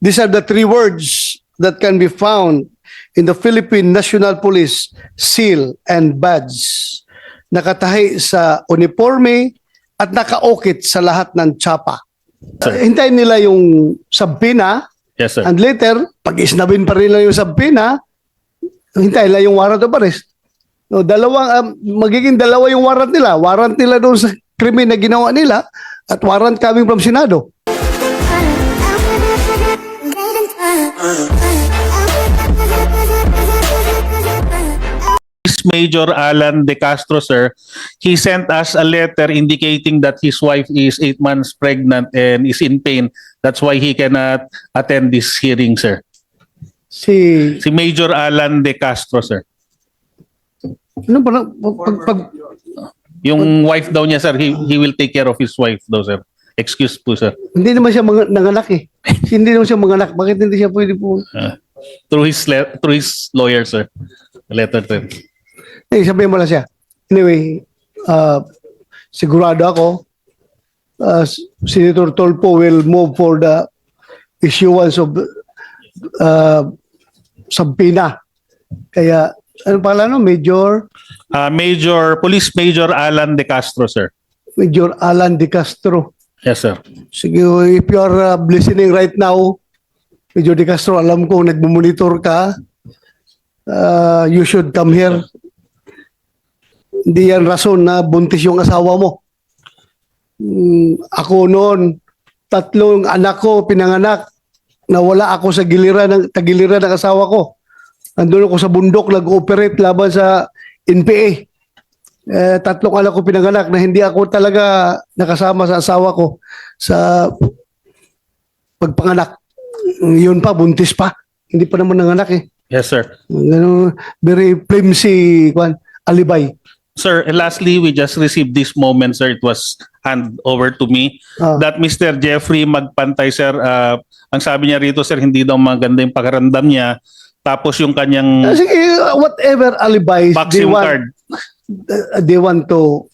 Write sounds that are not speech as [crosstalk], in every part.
These are the three words that can be found in the Philippine National Police seal and badge. Nakatahi sa uniforme at nakaokit sa lahat ng tsapa. Sir. hintayin nila yung sabina Yes, sir. and later, pag isnabin pa rin yung sabina, hintayin nila yung warrant of arrest. No, dalawang, um, magiging dalawa yung warrant nila. Warrant nila doon sa krimen na ginawa nila at warrant coming from Senado. Major Alan De Castro, sir, he sent us a letter indicating that his wife is eight months pregnant and is in pain. That's why he cannot attend this hearing, sir. Si, Si Major Alan De Castro, sir. ano ba, na- pag, pag, Yung wife daw niya, sir, he, he will take care of his wife daw, sir. Excuse po, sir. hindi naman siya mga, nanganak eh. hindi naman siya manganak. Bakit hindi siya pwede po? Uh, through his le- through his lawyer, sir. Letter 10. Eh, sabihin mo lang siya. Anyway, uh, sigurado ako, uh, Senator Tolpo will move for the issuance of uh, subpoena. Kaya, ano pala no? Major, Uh, Major, Police Major Alan De Castro, sir. Major Alan De Castro. Yes, sir. Sige, if you are uh, listening right now, Major De Castro, alam ko nagmumonitor ka. Uh, you should come here. Hindi yan rason na buntis yung asawa mo. Mm, ako noon, tatlong anak ko pinanganak. Nawala ako sa giliran ng tagiliran ng asawa ko. Andun ako sa bundok nag-ooperate laban sa NPA. Eh, tatlong anak ko pinanganak na hindi ako talaga nakasama sa asawa ko sa pagpanganak. Yun pa, buntis pa. Hindi pa naman nanganak eh. Yes, sir. Ganun, very flimsy kwan, alibay. Sir, and lastly, we just received this moment, sir. It was hand over to me Ah. that Mr. Jeffrey Magpantay, sir, uh, ang sabi niya rito, sir, hindi daw maganda yung pakaramdam niya. Tapos yung kanyang Ah, Sige, whatever they vaccine want, card. Uh, they want to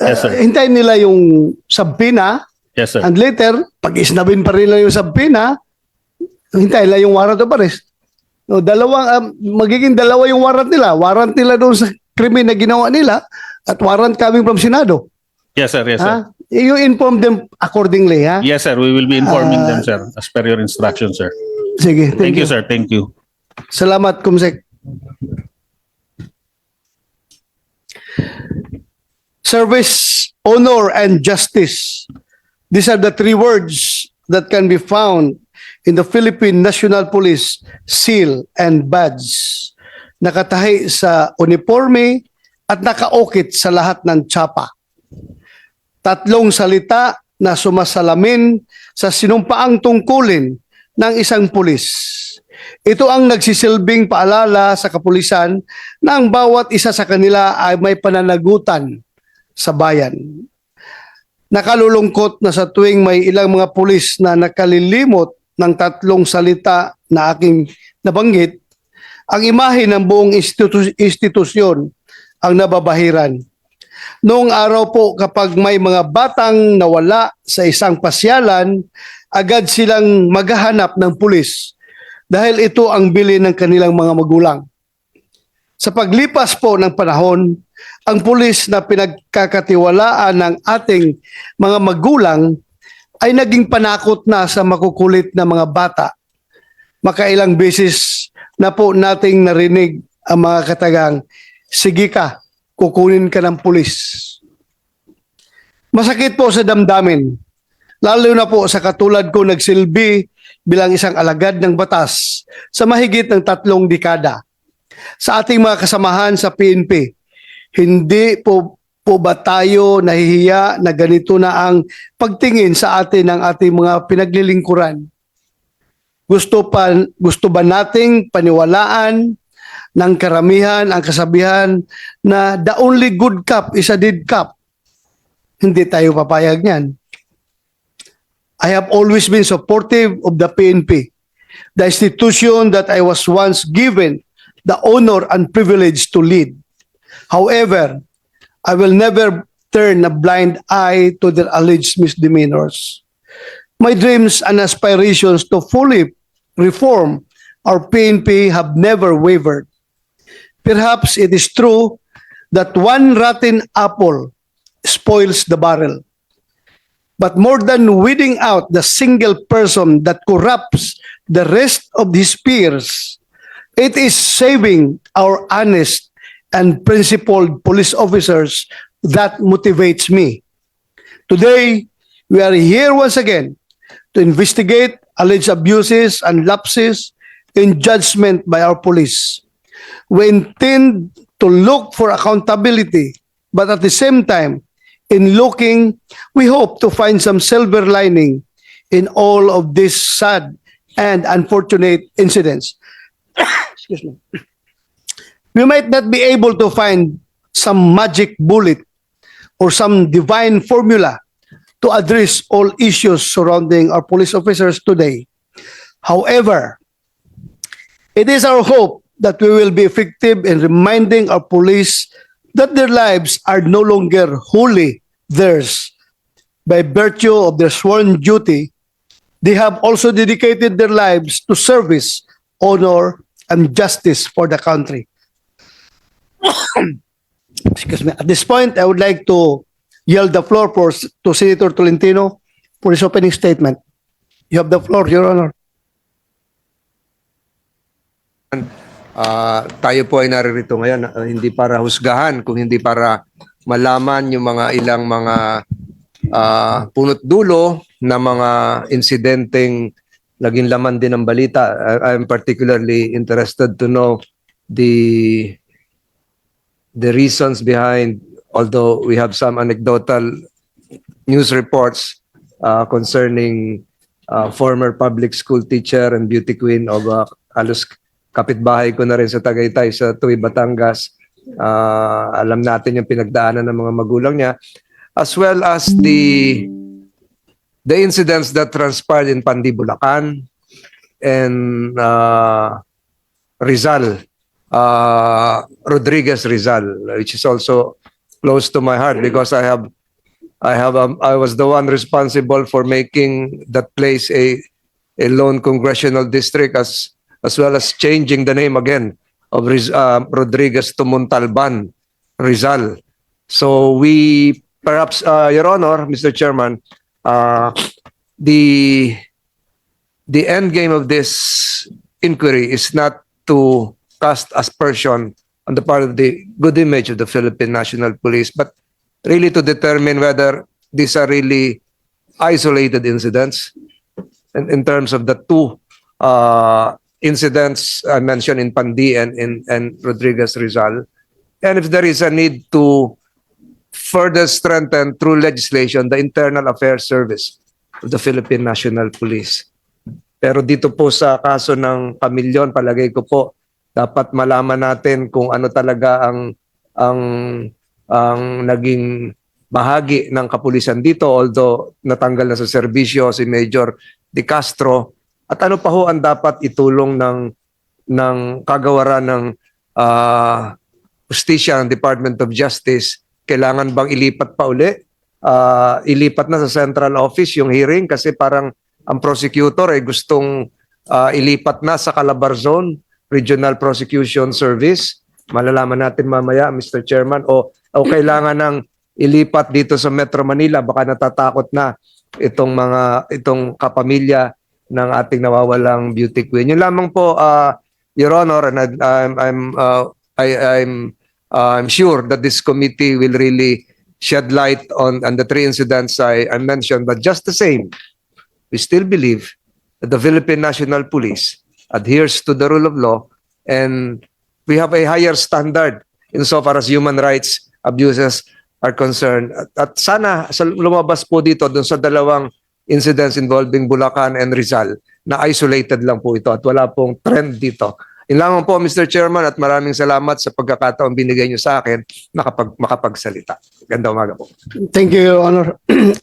uh, Yes, sir. hintayin nila yung sabina Yes, sir. and later, pag isnabin pa rin nila yung sabina, hintayin nila yung warrant of arrest. No, dalawang, um, magiging dalawa yung warrant nila. Warrant nila doon sa krimen na ginawa nila at warrant coming from Senado. Yes, sir. Yes, sir. Ha? You inform them accordingly, ha? Yes, sir. We will be informing Ah. them, sir, as per your instruction, sir. Sige, Thank, you, sir. Thank you. Salamat, Kumsek. Service, honor, and justice. These are the three words that can be found in the Philippine National Police seal and badge. Nakatahi sa uniforme at nakaokit sa lahat ng tsapa. Tatlong salita na sumasalamin sa sinumpaang tungkulin ng isang pulis. Ito ang nagsisilbing paalala sa kapulisan na ang bawat isa sa kanila ay may pananagutan sa bayan. Nakalulungkot na sa tuwing may ilang mga pulis na nakalilimot ng tatlong salita na aking nabanggit, ang imahe ng buong institu- institusyon ang nababahiran. Noong araw po kapag may mga batang nawala sa isang pasyalan, agad silang maghahanap ng pulis dahil ito ang bili ng kanilang mga magulang. Sa paglipas po ng panahon, ang pulis na pinagkakatiwalaan ng ating mga magulang ay naging panakot na sa makukulit na mga bata. Makailang beses na po nating narinig ang mga katagang, sige ka, kukunin ka ng pulis. Masakit po sa damdamin, lalo na po sa katulad ko nagsilbi bilang isang alagad ng batas sa mahigit ng tatlong dekada. Sa ating mga kasamahan sa PNP, hindi po po ba tayo nahihiya na ganito na ang pagtingin sa atin ng ating mga pinaglilingkuran? Gusto pa gusto ba nating paniwalaan ng karamihan ang kasabihan na the only good cop is a dead cop? Hindi tayo papayag niyan. I have always been supportive of the PNP, the institution that I was once given the honor and privilege to lead. However, I will never turn a blind eye to their alleged misdemeanors. My dreams and aspirations to fully reform our PNP have never wavered. Perhaps it is true that one rotten apple spoils the barrel. But more than weeding out the single person that corrupts the rest of his peers, it is saving our honest and principled police officers that motivates me. Today, we are here once again to investigate alleged abuses and lapses in judgment by our police. We intend to look for accountability, but at the same time, in looking, we hope to find some silver lining in all of these sad and unfortunate incidents. [coughs] Excuse me. We might not be able to find some magic bullet or some divine formula to address all issues surrounding our police officers today. However, it is our hope that we will be effective in reminding our police that their lives are no longer wholly theirs. By virtue of their sworn duty, they have also dedicated their lives to service, honor, and justice for the country. [coughs] Excuse me. At this point, I would like to yield the floor for, to Senator Tolentino for his opening statement. You have the floor, Your Honor. Ah, tayo po ay naririto ngayon ah, hindi para husgahan kung hindi para malaman yung mga ilang mga ah, punot dulo na mga insidenteng naging laman din ng balita. I- I'm particularly interested to know the the reasons behind although we have some anecdotal news reports uh, concerning uh, former public school teacher and beauty queen of uh, halos kapitbahay ko na rin sa Tagaytay sa Tuy, Batangas. Uh, alam natin yung pinagdaanan ng mga magulang niya as well as the the incidents that transpired in Pandi, Bulacan and uh, Rizal, uh, Rodriguez Rizal, which is also close to my heart because I have I have um, I was the one responsible for making that place a a lone congressional district as as well as changing the name again of uh, Rodriguez to Montalban, Rizal. So we perhaps uh, Your Honor, Mr. Chairman, uh, the the end game of this inquiry is not to cast aspersion on the part of the good image of the Philippine National Police, but really to determine whether these are really isolated incidents in, in terms of the two uh, incidents I mentioned in Pandi and, in, and Rodriguez Rizal. And if there is a need to further strengthen through legislation the internal affairs service of the Philippine National Police. Pero dito po sa kaso ng Kamilyon, palagay ko po, dapat malaman natin kung ano talaga ang ang ang naging bahagi ng kapulisan dito although natanggal na sa serbisyo si Major De Castro at ano pa ho ang dapat itulong ng ng kagawaran ng ah justisya ng Department of Justice kailangan bang ilipat pa uli Ah, ilipat na sa central office yung hearing kasi parang ang prosecutor ay gustong ah, ilipat na sa Calabar Zone Regional Prosecution Service. Malalaman natin mamaya, Mr. Chairman, o, o kailangan ng ilipat dito sa Metro Manila. Baka natatakot na itong mga itong kapamilya ng ating nawawalang beauty queen. Yun lamang po, ah, Your Honor, and I- I'm I'm uh, I, I'm uh, I'm sure that this committee will really shed light on on the three incidents I, I mentioned. But just the same, we still believe that the Philippine National Police adheres to the rule of law and we have a higher standard insofar as human rights abuses are concerned. At, at sana sa lumabas po dito dun sa dalawang incidents involving Bulacan and Rizal na isolated lang po ito at wala pong trend dito. Yun lamang po Mr. Chairman at maraming salamat sa pagkakataon binigay niyo sa akin na kapag makapagsalita. Ganda umaga po. Thank you, Your Honor. [clears throat]